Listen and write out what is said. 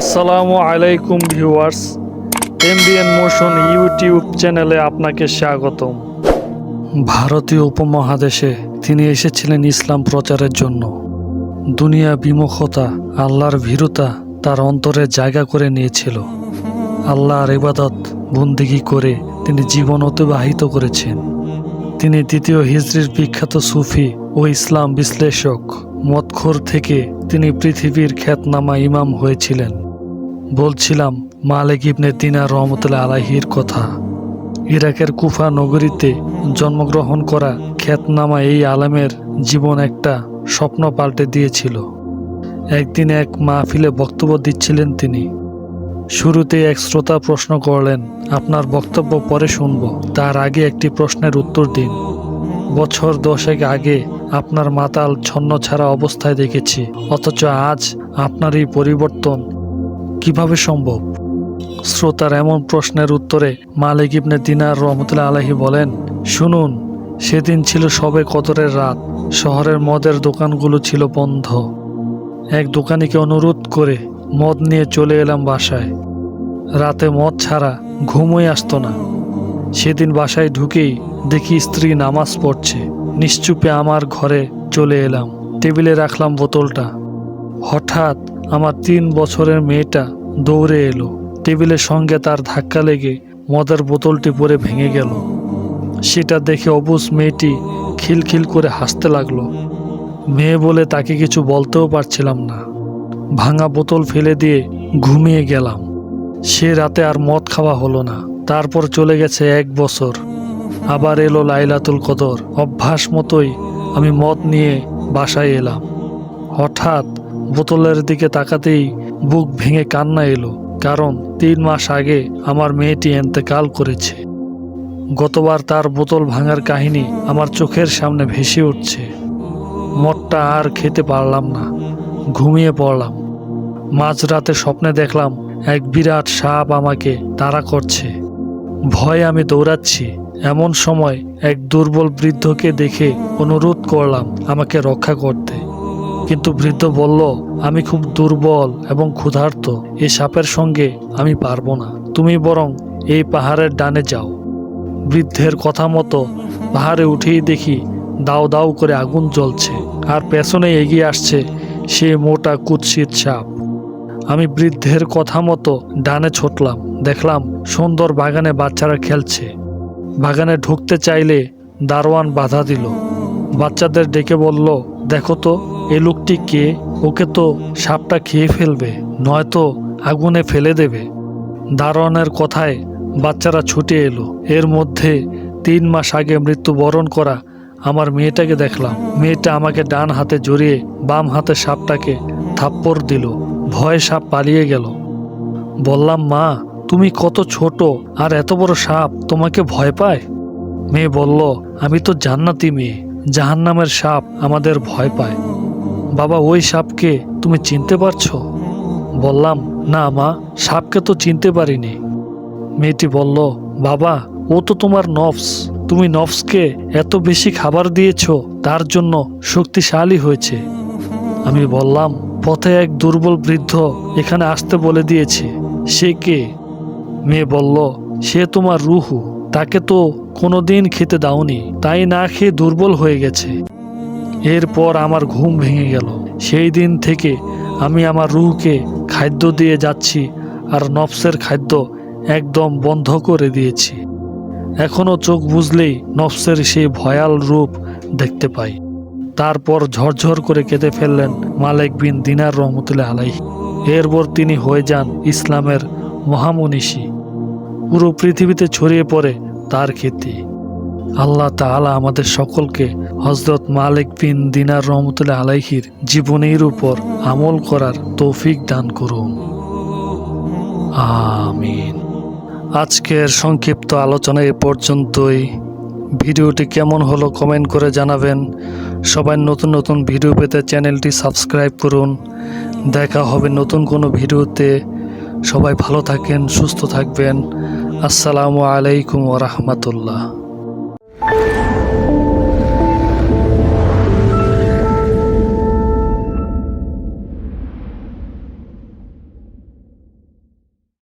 আসসালামু আলাইকুম viewers, MBN motion YouTube চ্যানেলে আপনাকে স্বাগতম। ভারতীয় উপমহাদেশে তিনি এসেছিলেন ইসলাম প্রচারের জন্য। দুনিয়া বিমুখতা, আল্লাহর ভীরুতা তার অন্তরে জায়গা করে নিয়েছিল। আল্লাহর ইবাদত, বন্দিগি করে তিনি জীবন অতিবাহিত করেছেন। তিনি দ্বিতীয় হিজরির বিখ্যাত সুফি ও ইসলাম বিশ্লেষক মতখোর থেকে তিনি পৃথিবীর খ্যাতনামা ইমাম হয়েছিলেন। বলছিলাম, মালিক ইবনে দিনার রহমতুল্লাহ আলাহির কথা। ইরাকের কুফা নগরীতে জন্মগ্রহণ করা খ্যাতনামা এই আলেমের জীবন একটা স্বপ্ন পাল্টে দিয়েছিল। একদিন এক মাহফিলে বক্তব্য দিচ্ছিলেন তিনি। শুরুতে এক শ্রোতা প্রশ্ন করলেন, আপনার বক্তব্য পরে শুনব, তার আগে একটি প্রশ্নের উত্তর দিন। বছর দশেক আগে আপনার মাতাল ছন্ন ছাড়া অবস্থায় দেখেছি, অথচ আজ আপনার এই পরিবর্তন কীভাবে সম্ভব? শ্রোতার এমন প্রশ্নের উত্তরে মালিক ইবনে দিনার রহমতুল্লাহ আলহী বলেন, শুনুন, সেদিন ছিল সবে কদরের রাত। শহরের মদের দোকানগুলো ছিল বন্ধ। এক দোকানিকে অনুরোধ করে মদ নিয়ে চলে এলাম বাসায়। রাতে মদ ছাড়া ঘুমই আসতো না। সেদিন বাসায় ঢুকেই দেখি স্ত্রী নামাজ পড়ছে। নিশ্চুপে আমার ঘরে চলে এলাম। টেবিলে রাখলাম বোতলটা। হঠাৎ আমার তিন বছরের মেয়েটা দৌড়ে এলো। টেবিলের সঙ্গে তার ধাক্কা লেগে মদের বোতলটি পরে ভেঙে গেল। সেটা দেখে অবুজ মেয়েটি খিলখিল করে হাসতে লাগল। মেয়ে বলে তাকে কিছু বলতেও পারছিলাম না। ভাঙা বোতল ফেলে দিয়ে ঘুমিয়ে গেলাম। সে রাতে আর মদ খাওয়া হলো না। তারপর চলে গেছে এক বছর। আবার এলো লাইলাতুল কদর। অভ্যাস মতোই আমি মদ নিয়ে বাসায় এলাম। হঠাৎ বোতলের দিকে তাকাতেই বুক ভেঙে কান্না এলো, কারণ তিন মাস আগে আমার মেয়েটি এন্তেকাল করেছে। গতবার তার বোতল ভাঙার কাহিনী আমার চোখের সামনে ভেসে উঠছে। মদটা আর খেতে পারলাম না, ঘুমিয়ে পড়লাম। মাঝরাতে স্বপ্নে দেখলাম এক বিরাট সাপ আমাকে তাড়া করছে। ভয়ে আমি দৌড়াচ্ছি, এমন সময় এক দুর্বল বৃদ্ধকে দেখে অনুরোধ করলাম আমাকে রক্ষা করতে। কিন্তু বৃদ্ধ বলল, আমি খুব দুর্বল এবং ক্ষুধার্ত। এই সাপের সঙ্গে আমি পারব না। তুমি বরং এই পাহাড়ের ডানে যাও। বৃদ্ধের কথা মতো পাহাড়ে উঠেই দেখি দাও দাও করে আগুন জ্বলছে, আর পেছনে এগিয়ে আসছে সে মোটা কুৎসিত সাপ। আমি বৃদ্ধের কথা মতো ডানে ছুটলাম, দেখলাম সুন্দর বাগানে বাচ্চারা খেলছে। বাগানে ঢুকতে চাইলে দারোয়ান বাধা দিল। বাচ্চাদের ডেকে বলল, দেখো তো এ লোকটি কে? ওকে তো সাপটা খেয়ে ফেলবে, নয়তো আগুনে ফেলে দেবে। দারোয়ানের কথায় বাচ্চারা ছুটে এলো। এর মধ্যে তিন মাস আগে মৃত্যুবরণ করা আমার মেয়েটাকে দেখলাম। মেয়েটা আমাকে ডান হাতে জড়িয়ে বাম হাতে সাপটাকে থাপ্পড় দিল। ভয়ে সাপ পালিয়ে গেল। বললাম, মা, তুমি কত ছোট আর এত বড় সাপ, তোমাকে ভয় পায়? মেয়ে বলল, আমি তো জান্নাতি মেয়ে, জাহান্নামের সাপ আমাদের ভয় পায়। বাবা, ওই সাপকে তুমি চিনতে পারছ? বললাম, না মা, সাপকে তো চিনতে পারিনি। মেয়েটি বলল, বাবা, ও তো তোমার নফস। তুমি নফসকে এত বেশি খাবার দিয়েছ, তার জন্য শক্তিশালী হয়েছে। আমি বললাম, পথে এক দুর্বল বৃদ্ধ এখানে আসতে বলে দিয়েছে, সে কে? মেয়ে বলল, সে তোমার রুহু, তাকে তো কোনোদিন খেতে দাওনি, তাই না খেয়ে দুর্বল হয়ে গেছে। এরপর আমার ঘুম ভেঙে গেল। সেই দিন থেকে আমি আমার রুহকে খাদ্য দিয়ে যাচ্ছি আর নফসের খাদ্য একদম বন্ধ করে দিয়েছি। এখনও চোখ বুঝলেই নফসের সেই ভয়াল রূপ দেখতে পাই। তারপর ঝরঝর করে কেঁদে ফেললেন মালিক বিন দিনার রহমতুল্লাহ আলাই এরপর তিনি হয়ে যান ইসলামের মহামনীষী। পুরো পৃথিবীতে ছড়িয়ে পড়ে তার খ্যাতি আল্লাহ তাআলা আমাদের সকলকে হজরত মালিক বিন দিনার রহমতুল্লাহ আলাইহির জীবনের উপর আমল করার তৌফিক দান করুন। আমিন। আজকের সংক্ষিপ্ত আলোচনা এ পর্যন্তই। ভিডিওটি কেমন হলো কমেন্ট করে জানাবেন। সবাই নতুন নতুন ভিডিও পেতে চ্যানেলটি সাবস্ক্রাইব করুন। দেখা হবে নতুন কোনো ভিডিওতে। সবাই ভালো থাকেন, সুস্থ থাকবেন। আসসালামু আলাইকুম ওরহমতুল্লাহ